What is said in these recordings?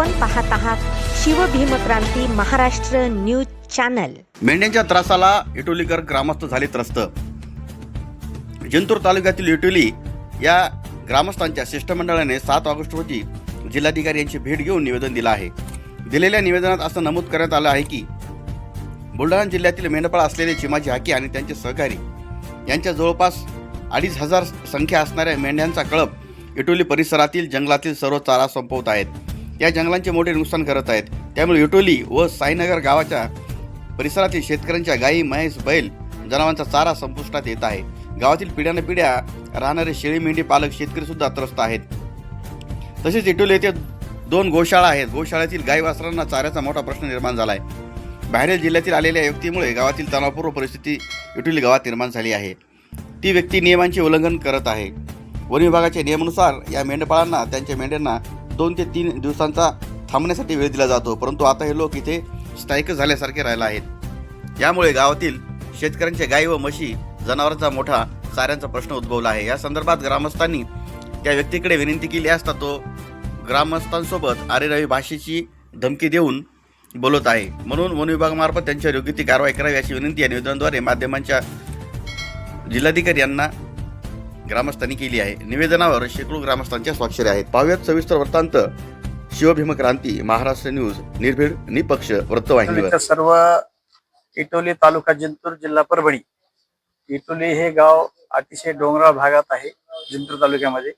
आपण पाहत आहात शिवभीमक्रांती महाराष्ट्र न्यूज चॅनल. मेंढ्यांच्या त्रासाला इटोलीकर ग्रामस्थ झाले त्रस्त. जिंतूर तालुक्यातील इटोली या ग्रामस्थांच्या शिष्टमंडळाने सात ऑगस्ट रोजी जिल्हाधिकारी यांची भेट घेऊन निवेदन दिलं आहे. दिलेल्या निवेदनात असं नमूद करण्यात आलं आहे की बुलढाणा जिल्ह्यातील मेंढपाळ असलेले चिमाजी हाकी आणि त्यांचे सहकारी यांच्या जवळपास अडीच हजार संख्या असणाऱ्या मेंढ्यांचा कळप इटोली परिसरातील जंगलातील सर्व चारा संपवत आहेत. या जंगलांचे मोठे नुकसान करत आहेत. त्यामुळे इटोली व साईनगर गावाच्या परिसरातील शेतकऱ्यांच्या गायी म्हैस बैल जनावरांचा चारा संपुष्टात येत आहे. गावातील पिढ्याने पिढ्या राहणारे शेळी मेंढी पालक शेतकरी सुद्धा त्रस्त आहेत. तसेच इटोली येथे दोन गोशाळा आहेत. गोशाळेतील गाई वासरांना चाऱ्याचा मोठा प्रश्न निर्माण झाला आहे बाहेरील जिल्ह्यातील आलेल्या व्यक्तीमुळे गावातील तणावपूर्व परिस्थिती इटोली गावात निर्माण झाली आहे. ती व्यक्ती नियमांचे उल्लंघन करत आहे. वन विभागाच्या नियमानुसार या मेंढपाळांना त्यांच्या मेंढ्यांना दोन ते तीन दिवसांचा थांबण्यासाठी वेळ दिला जातो. परंतु आता हे लोक इथे स्थायिक झाल्यासारखे राहिला आहेत. यामुळे गावातील शेतकऱ्यांच्या गाई व म्हशी जनावरांचा मोठा चाऱ्यांचा प्रश्न उद्भवला आहे. या संदर्भात ग्रामस्थांनी त्या व्यक्तीकडे विनंती केली असता तो ग्रामस्थांसोबत आरेरावी भाषेची धमकी देऊन बोलत आहे. म्हणून वन विभागामार्फत त्यांच्यावर योग्य ती कारवाई करावी अशी विनंती या निवेदनाद्वारे माध्यमांच्या जिल्हाधिकारी यांना ग्रामस्थांनी केली आहे. निवेदनावर शेकडो ग्रामस्थांच्या स्वाक्षरी आहेत. पाहुयात सविस्तर वृत्तांत. शिवभीम क्रांती महाराष्ट्र न्यूज निर्भीड निपक्ष वृत्तवाहिनीवर. सर्व इटोली तालुका जिंतूर जिल्हा परभणी. इटोली हे गाव अतिशय डोंगराळ भागात आहे जिंतूर तालुक्यामध्ये.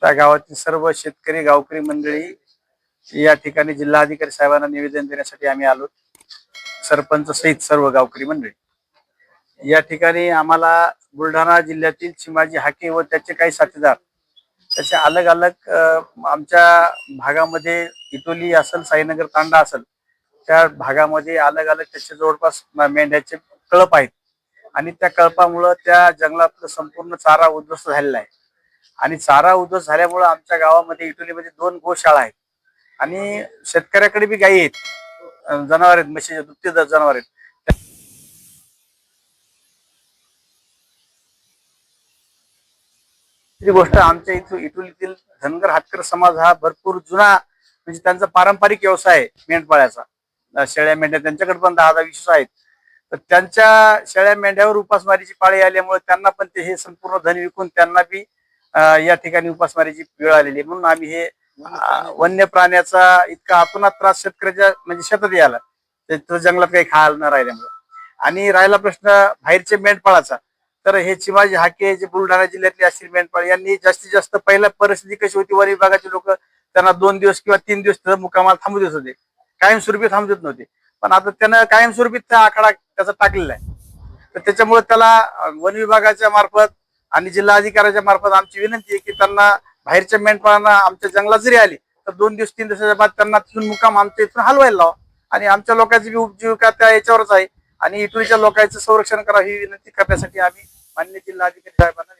त्या गावातील सर्व शेतकरी गावकरी मंडळी या ठिकाणी जिल्हाधिकारी साहेबांना निवेदन देण्यासाठी आम्ही आलो. सरपंच सहित सर्व गावकरी मंडळी. या ठिकाणी आम्हाला बुलढाणा जिल्ह्यातील चिमाजी हाके व त्याचे काही साथीदार त्याचे अलग अलग आमच्या भागामध्ये इटोली असेल साईनगर तांडा असेल त्या भागामध्ये अलग अलग त्याचे जवळपास मेंढ्याचे कळप आहेत. आणि त्या कळपामुळं त्या जंगलातलं संपूर्ण चारा उद्ध्वस्त झालेला आहे. आणि चारा उद्ध्वस्त झाल्यामुळं आमच्या गावामध्ये इटोलीमध्ये दोन गोशाळा आहेत. आणि शेतकऱ्याकडे बी गायी आहेत. जनावर आहेत म्हशीचे दुभते जनावर आहेत. दुसरी गोष्ट आमच्या इथं इटुलीतील धनगर हातकर समाज हा भरपूर जुना म्हणजे त्यांचा पारंपरिक व्यवसाय आहे मेंढपाळ्याचा. शेळ्या मेंढ्या त्यांच्याकडे पण दहा दहा विशेष आहेत. तर त्यांच्या शेळ्या मेंढ्यावर उपासमारीची पाळी आल्यामुळे त्यांना पण ते हे संपूर्ण धन विकून त्यांना बी या ठिकाणी उपासमारीची वेळ आलेली आहे. म्हणून आम्ही हे वन्य प्राण्याचा इतका आतोनात त्रास शेतकऱ्याच्या म्हणजे शेतात यायला. जंगलात काही खायला न राहिल्यामुळे. आणि राहिला प्रश्न बाहेरचे मेंढपाळाचा. तर हे चिमाजी हाके जे बुलढाणा जिल्ह्यातले असतील मेंढपाळ यांनी जास्तीत जास्त पहिल्या परिस्थिती कशी होती? वन विभागाचे लोक त्यांना दोन दिवस किंवा तीन दिवस मुकामात थांबू देत होते. कायमस्वरूपी थांबू देत नव्हते. पण आता त्यानं कायमस्वरूपी त्या आखाडा त्याचा टाकलेला आहे. तर त्याच्यामुळे त्याला वन विभागाच्या मार्फत आणि जिल्हा अधिकाऱ्याच्या मार्फत आमची विनंती आहे की त्यांना बाहेरच्या मेंढपाळांना आमच्या जंगलात जरी आली तर दोन दिवस तीन दिवसाच्या बाद त्यांना तिथून मुकाम आमच्या इथून हलवायला लावा. आणि आमच्या लोकांची उपजीविका त्या याच्यावरच आहे. आणि इटुरीच्या लोकांचं संरक्षण करा ही विनंती करण्यासाठी आम्ही मान्य जिल्हाधिकारी साहेबांना